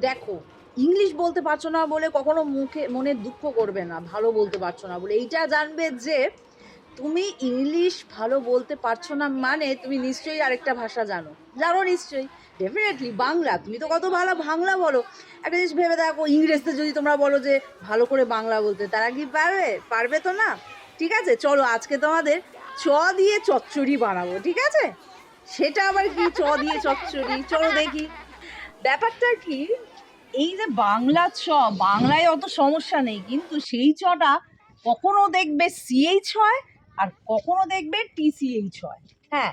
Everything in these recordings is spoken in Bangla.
দেখো, ইংলিশ বলতে পারছ না বলে কখনো মুখে, মনে দুঃখ করবে না, ভালো বলতে পারছ না বলে। এইটা জানবে যে তুমি ইংলিশ ভালো বলতে পারছ না মানে তুমি নিশ্চয়ই আরেকটা ভাষা জানো। জানো নিশ্চয়ই। ডেফিনেটলি বাংলা। তুমি তো কত ভালো বাংলা বলো। একটা জিনিস ভেবে দেখো, ইংরেজিতে যদি তোমরা বলো যে ভালো করে বাংলা বলতে, তারা কি পারবে? পারবে তো না? ঠিক আছে, চলো আজকে তোমাদের চ দিয়ে চচ্চড়ি বানাবো, ঠিক আছে? সেটা আবার কি? চ দিয়ে চচ্চড়ি। চলো দেখি। ব্যাপারটা কি, এই যে বাংলা চ, বাংলায় অত সমস্যা নেই, কিন্তু সেই চটা কখনো দেখবে সিএইচ হয় আর কখনো দেখবে টিসিএইচ হয়। হ্যাঁ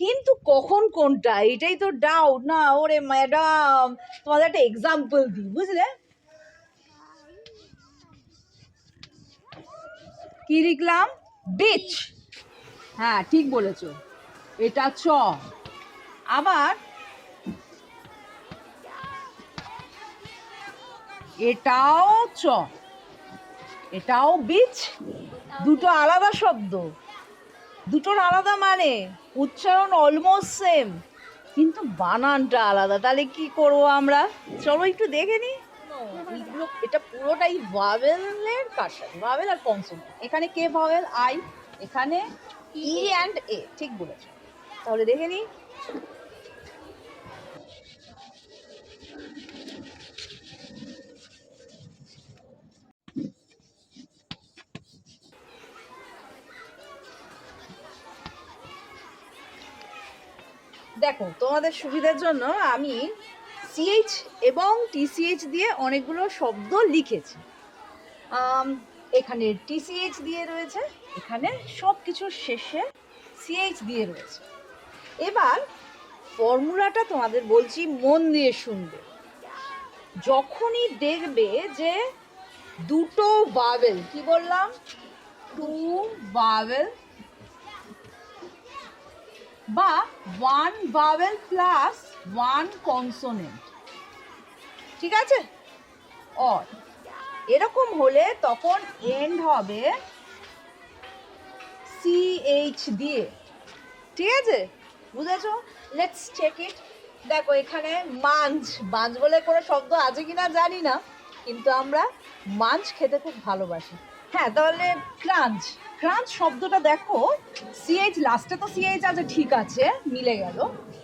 কিন্তু কখন কোনটা, এটাই তো ডাউট না, ওরে ম্যাডাম তোমাদের একটা এক্সাম্পল দিই, বুঝলে? কি লিখলাম? বিচ হ্যাঁ ঠিক বলেছ। এটা চ। আবার এটাও চ। এটাও বিচ দুটো আলাদা শব্দ। দুটোর আলাদা মানে? উচ্চারণ অলমোস্ট সেম কিন্তু বানানটা আলাদা। তাহলে কি করব আমরা? চলো একটু দেখে নিই এটা পুরোটাই ভাবেলের কাশার ভাবেল আর কনসোনেন্ট এখানে কে ভাবেল? আই। এখানে ই অ্যান্ড এ ঠিক বলেছ। তাহলে দেখে নিই দেখো, তোমাদের সুবিধার জন্য আমি সিএইচ এবং টিসিএইচ দিয়ে অনেকগুলো শব্দ লিখেছি। এখানে টিসিএইচ দিয়ে রয়েছে, এখানে সব কিছুর শেষে সিএইচ দিয়ে রয়েছে। এবার ফর্মুলাটা তোমাদের বলছি মন দিয়ে শুনবে। যখনই দেখবে যে দুটো বাবেল কি বললাম? টু বাবেল বা one vowel plus one consonant ঠিক আছে? অর এরকম হলে তখন এন্ড হবে সি এইচ দিয়ে। ঠিক আছে? বুঝেছ? লেটস চেক ইট দেখো, এখানে মাঞ্চ মাঞ্চ বলে কোনো শব্দ আছে কিনা জানি না, কিন্তু আমরা মাঞ্জ খেতে খুব ভালোবাসি। হ্যাঁ তাহলে ক্রাঞ্চ ক্রাঞ্চ শব্দটা দেখো সিএইচ লাস্টে তো সিএইচ আছে, ঠিক আছে, মিলে গেল।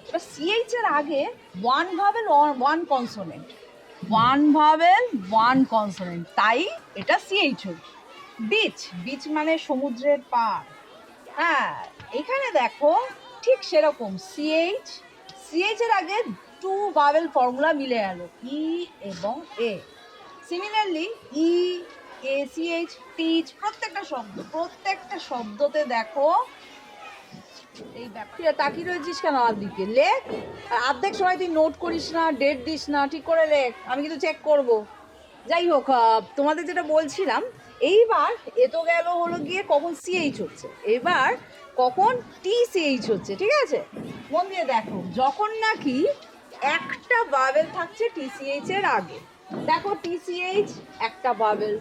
এবার সিএইচ এর আগে one vowel one consonant one vowel one consonant তাই এটা সিএইচ হল। বিচ বিচ মানে সমুদ্রের পাড়। হ্যাঁ এখানে দেখো, ঠিক সেরকম সিএইচ সিএইচ এর আগে টু ভাবেল ফর্মুলা মিলে গেল ই এবং A similarly E A CH pitch প্রত্যেকটা শব্দ, প্রত্যেকটা শব্দতে দেখো এই ব্যাপারটা। তাকিয়ে রয়েছিস কেন আমার দিকে? লেখ। আর অর্ধেক সময় তুই নোট করিস না ডেট দিস না, ঠিক করে লেখ। আমি কিন্তু চেক করব। যাই হোক তোমাদের যেটা বলছিলাম, এইবার এ তো গেল হলো গিয়ে কখন সিএইচ হচ্ছে। এবার কখন টি সিএইচ হচ্ছে, ঠিক আছে? মন দিয়ে দেখো, যখন নাকি একটা বাবেল থাকছে টিসিএইচ এর আগে। দেখো টিসিএইচ একটা বাবেল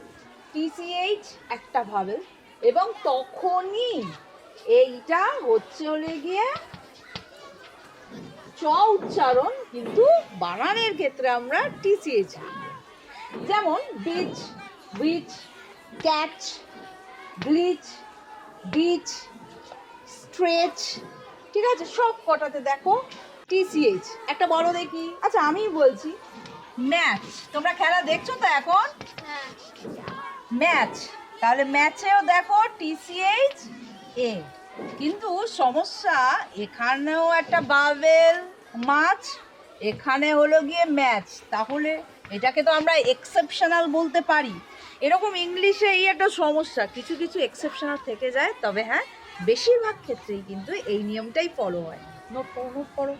টিসিএইচ একটা ভাবেল এবং তখনই এইটা হচ্ছে হলে গিয়ে চ উচ্চারণ কিন্তু বানানের ক্ষেত্রে আমরা টিসিএইচ যেমন beach which catch glitch beach stretch, ঠিক আছে? সব কটাতে দেখো টিসিএইচ একটা বড় দেখি। আচ্ছা আমিই বলছি, ম্যাচ। তোমরা খেলা দেখছ তো এখন? ম্যাচ। তাহলে ম্যাচেও দেখো টিসিএইচ এ কিন্তু সমস্যা, এখানেও একটা বাবেল মাছ, এখানে হলো গিয়ে ম্যাচ। তাহলে এটাকে তো আমরা এক্সেপশনাল বলতে পারি। এরকম ইংলিশে এই একটা সমস্যা, কিছু কিছু এক্সেপশনাল থেকে যায়। তবে হ্যাঁ বেশিরভাগ ক্ষেত্রেই কিন্তু এই নিয়মটাই ফলো হয়। নোট করো নোট করো